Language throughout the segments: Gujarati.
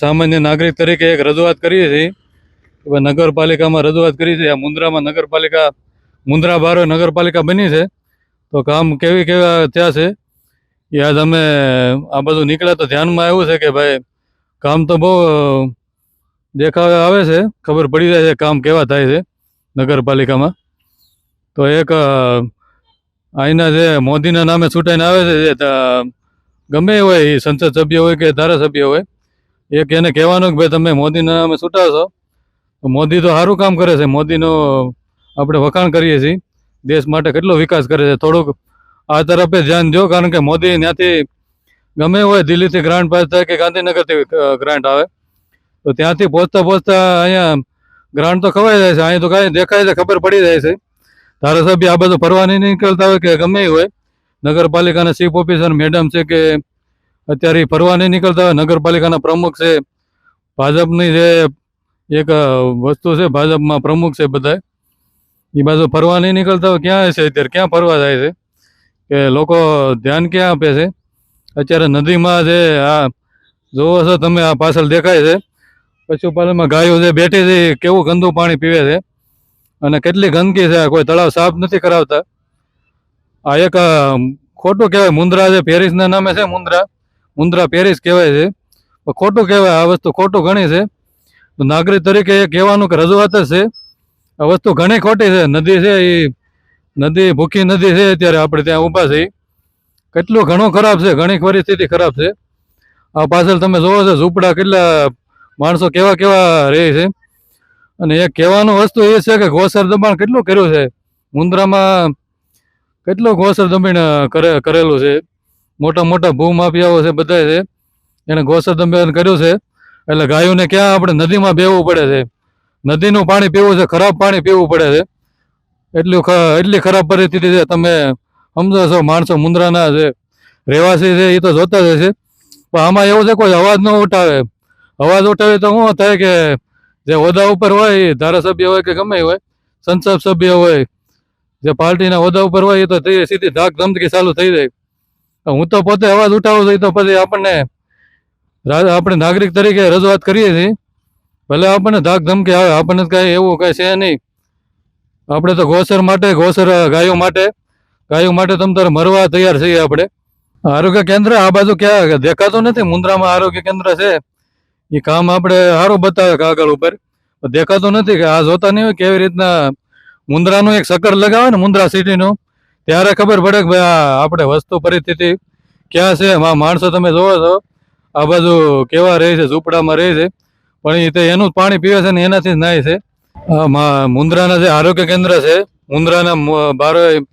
સામાન્ય નાગરિક તરીકે એક રજૂઆત કરીએ છીએ નગરપાલિકામાં રજૂઆત કરી છે. આ મુન્દ્રામાં નગરપાલિકા મુન્દ્રા બારો નગરપાલિકા બની છે. તો કામ કેવી કેવા થયા છે? એ આજ અમે આ બધું નીકળ્યા તો ધ્યાનમાં આવ્યું છે કે ભાઈ કામ તો બહુ દેખાવે આવે છે. ખબર પડી જાય છે કામ કેવા થાય છે નગરપાલિકામાં. તો એક અહીંના જે મોદીના નામે છૂટાઈને આવે છે, જે ગમે હોય એ સંસદ સભ્ય હોય કે ધારાસભ્ય હોય એક એને કહેવાનું કે ભાઈ તમે મોદીના ચૂંટાવશો તો મોદી તો સારું કામ કરે છે. મોદીનો આપણે વખાણ કરીએ છીએ. દેશ માટે કેટલો વિકાસ કરે છે. થોડુંક આ તરફે ધ્યાન દો કારણ કે મોદી ત્યાંથી ગમે હોય દિલ્હીથી ગ્રાન્ટ પાસ થાય કે ગાંધીનગરથી ગ્રાન્ટ આવે. તો ત્યાંથી પહોંચતા પહોંચતા અહીંયા ગ્રાન્ટ તો ખવાઈ જાય છે. અહીં તો કાંઈ દેખાય છે ખબર પડી જાય છે. ધારાસભ્ય આ બધું ફરવા નહીં નીકળતા હોય કે ગમે હોય. નગરપાલિકાના ચીફ ઓફિસર, મેડમ છે કે અત્યારે ફરવા નહીં નીકળતા. નગરપાલિકાના પ્રમુખ છે. ભાજપની જે એક વસ્તુ છે, ભાજપમાં પ્રમુખ છે બધા. એ બાજુ ફરવા નહીં નીકળતા. ક્યાં છે અત્યારે? ક્યાં ફરવા જાય છે? કે લોકો ધ્યાન ક્યાં આપે છે? અત્યારે નદીમાં જે આ જોવો છો તમે, આ પાછળ દેખાય છે. પશુપાલનમાં ગાયો જે બેઠી છે કેવું ગંદુ પાણી પીવે છે? અને કેટલી ગંદકી છે? કોઈ તળાવ સાફ નથી કરાવતા. આ એક ખોટું કહેવાય. મુન્દ્રા જે પેરિસના નામે છે મુન્દ્રા મુન્દ્રા પેરિસ કહેવાય છે. ખોટું કહેવાય, આ વસ્તુ ખોટું ઘણી છે. નાગરિક તરીકે એ કહેવાનું કે રજૂઆત જ છે. આ વસ્તુ ઘણી ખોટી છે. નદી છે એ નદી, ભૂખી નદી છે અત્યારે આપણે ત્યાં ઊભા છે કેટલું ઘણું ખરાબ છે, ઘણી પરિસ્થિતિ ખરાબ છે. આ પાછળ તમે જોવો છો ઝૂંપડા કેટલા માણસો કેવા કેવા રહે છે. અને એ કહેવાનું વસ્તુ એ છે કે ગોસર દબાણ કેટલું કર્યું છે? મુન્દ્રામાં કેટલું ઘોસર દબાણ કરે, કરેલું છે? મોટા મોટા ભૂમાફિયાઓ છે બધા છે. એને ગોસર દબાણ કર્યું છે. એટલે ગાયોને ક્યાં આપણે નદીમાં બેવું પડે છે? નદીનું પાણી પીવું છે, ખરાબ પાણી પીવું પડે છે. એટલું એટલી ખરાબ પરિસ્થિતિ છે. તમે સમજો છો, માણસો મુન્દ્રાના છે રહેવાસી છે એ તો જોતા જ હશે. પણ આમાં એવું છે, કોઈ અવાજ ન ઉઠાવે. અવાજ ઉઠાવે તો શું થાય કે જે હોદ્દા ઉપર હોય ધારાસભ્ય હોય કે ગમે હોય, સંસદ સભ્ય હોય, જે પાર્ટીના હોદ્દા ઉપર હોય એ તે સીધી ધાક ધમકી ચાલુ થઈ જાય. હું તો પોતે અવાજ ઉઠાવું છું તો પછી આપણને આપણે નાગરિક તરીકે રજૂઆત કરીએ છીએ. ભલે આપણને ધાક ધમકી આવે, આપણને કાંઈ એવું કાંઈ છે નહીં. આપણે તો ગોસર માટે, ગોસર ગાયો માટે ગાયો માટે તમ તારે મરવા તૈયાર છીએ આપણે. આરોગ્ય કેન્દ્ર આ બાજુ ક્યાં દેખાતું નથી? મુન્દ્રામાં આરોગ્ય કેન્દ્ર છે. એ કામ આપણે સારું બતાવે કાગળ ઉપર. દેખાતું નથી કે આ જોતા નહીં હોય કેવી રીતના મુન્દ્રાનું એક સકર લગાવે ને મુન્દ્રા સિટીનું. ત્યારે ખબર પડે કે ભાઈ આપણે વસ્તુ પરિસ્થિતિ ક્યાં છે? આ માણસો તમે જોવો છો, આ બાજુ કેવા રહે છે, ઝૂંપડામાં રહે છે, પણ એ તે એનું જ પાણી પીવે છે ને એનાથી જ નાય છે. મુન્દ્રાના જે આરોગ્ય કેન્દ્ર છે મુન્દ્રાના બારોય બારો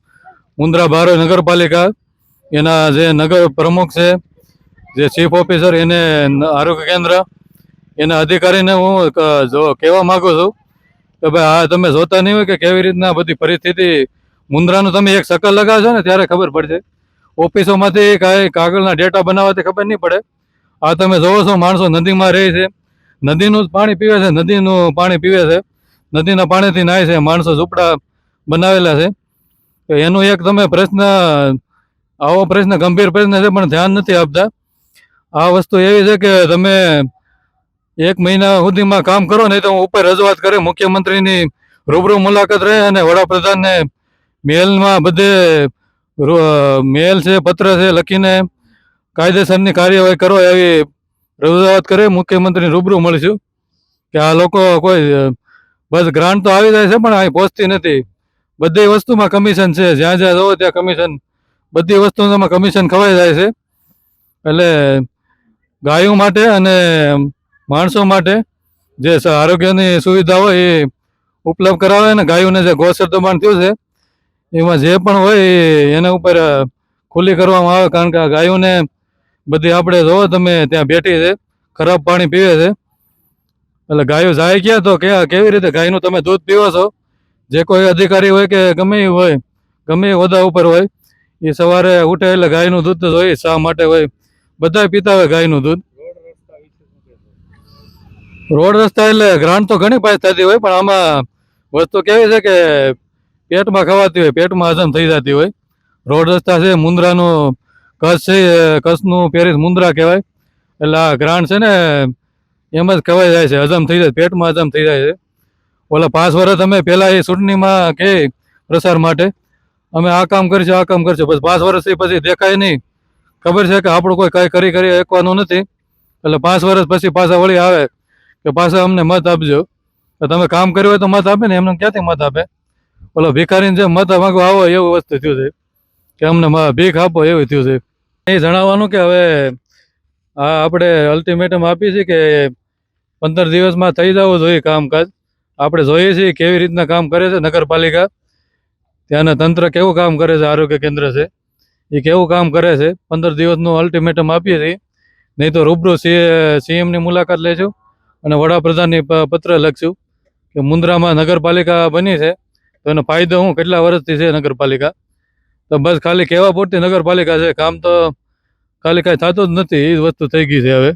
મુન્દ્રા બારોય નગરપાલિકા, એના જે નગર પ્રમુખ છે, જે ચીફ ઓફિસર, એને આરોગ્ય કેન્દ્ર, એના અધિકારીને હું જો, કહેવા માગું છું કે ભાઈ આ તમે જોતા નહીં હોય કે કેવી રીતના બધી પરિસ્થિતિ મુન્દ્રાનું તમે એક શકલ લગાવશો ને ત્યારે ખબર પડશે. ઓફિસોમાંથી કાંઈ કાગળના ડેટા બનાવવાથી ખબર નહીં પડે. આ તમે જોવો છો, માણસો નદીમાં રહે છે. નદીનું જ પાણી પીવે છે, નદીનું પાણી પીવે છે. નદીના પાણીથી નાય છે, માણસો ઝૂંપડા બનાવેલા છે. તો એનું એક તમે પ્રશ્ન, આવો પ્રશ્ન, ગંભીર પ્રશ્ન છે, પણ ધ્યાન નથી આપતા. આ વસ્તુ એવી છે કે તમે એક મહિના સુધીમાં કામ કરો, નહીં તો હું ઉપર રજૂઆત કરે મુખ્યમંત્રીની રૂબરૂ મુલાકાત રહે અને વડાપ્રધાનને મેલમાં બધે મેલ છે, પત્ર છે, લખીને કાયદેસરની કાર્યવાહી કરો એવી રજૂઆત કરે મુખ્યમંત્રી રૂબરૂ મળીશું. કે આ લોકો કોઈ, બસ ગ્રાન્ટ તો આવી જાય છે, પણ અહીં પહોંચતી નથી. બધી વસ્તુમાં કમિશન છે, જ્યાં જ્યાં જવો ત્યાં કમિશન, બધી વસ્તુમાં કમિશન ખવાઈ જાય છે. એટલે ગાયો માટે અને માણસો માટે જે આરોગ્યની સુવિધા હોય એ ઉપલબ્ધ કરાવે અને ગાયોને જે ગોસર દબાણ થયું છે એમાં જે પણ હોય એના ઉપર ખુલ્લી કરવામાં આવે કારણ કે આ ગાયોને બધી આપણે જોવો તમે, ત્યાં બેઠી છે, ખરાબ પાણી પીવે છે. એટલે ગાયો જાય ક્યાં તો ક્યાં, કેવી રીતે ગાયનું તમે દૂધ પીવો છો? જે કોઈ અધિકારી હોય કે ગમે એ હોય, ગમે એ ઉપર હોય, એ સવારે ઉઠે એટલે ગાયનું દૂધ તો જોઈએ, શા માટે હોય? બધા પીતા હોય ગાયનું દૂધ. રોડ રસ્તા એટલે ગ્રાન્ટ તો ઘણી પાસે થતી હોય, પણ આમાં વસ્તુ કેવી છે કે પેટમાં ખવાતી હોય, પેટમાં હજમ થઈ જતી હોય. રોડ રસ્તા છે, મુંદ્રાનું કચ્છ છે કચ્છનું પેરિસ મુન્દ્રા કહેવાય. એટલે આ ગ્રાન્ડ છે ને, એમ જ ખવાઈ જાય છે હજમ થઈ જાય, પેટમાં હજમ થઈ જાય છે. ઓલા પાંચ વર્ષ અમે પહેલાં એ ચૂંટણીમાં કે પ્રસાર માટે, અમે આ કામ કરીશું આ કામ કરીશું પછી પાંચ વર્ષથી પછી દેખાય નહીં. ખબર છે કે આપણું કોઈ કાંઈ કરી કરી એકવાનું નથી. એટલે પાંચ વર્ષ પછી પાછા વળી આવે કે પાછા અમને મત આપજો. તમે કામ કર્યું હોય તો મત આપે ને, એમને ક્યાંથી મત આપે? ઓલો ભિખારીને જે મત માગો આવો એવું વસ્તુ થયું છે. કે અમને ભીખ આપો એવું થયું છે. એ જણાવવાનું કે હવે આ આપણે અલ્ટિમેટમ આપી છે કે પંદર દિવસમાં થઈ જવું જોઈએ કામકાજ. આપણે જોઈએ છીએ કેવી રીતના કામ કરે છે નગરપાલિકા. ત્યાંના તંત્ર કેવું કામ કરે છે, આરોગ્ય કેન્દ્ર છે. એ કેવું કામ કરે છે. પંદર દિવસનું અલ્ટિમેટમ આપીએ છીએ. નહીં તો રૂબરૂ સીએમની મુલાકાત લેશું અને વડાપ્રધાનની પત્ર લખશું કે મુન્દ્રામાં નગરપાલિકા બની છે. તો એનો ફાયદો હું કેટલા વર્ષથી છે નગરપાલિકા? તો બસ ખાલી કહેવા પૂરતી નગરપાલિકા છે. કામ તો ખાલી કાંઈ થતું જ નથી, એ વસ્તુ થઈ ગઈ છે હવે.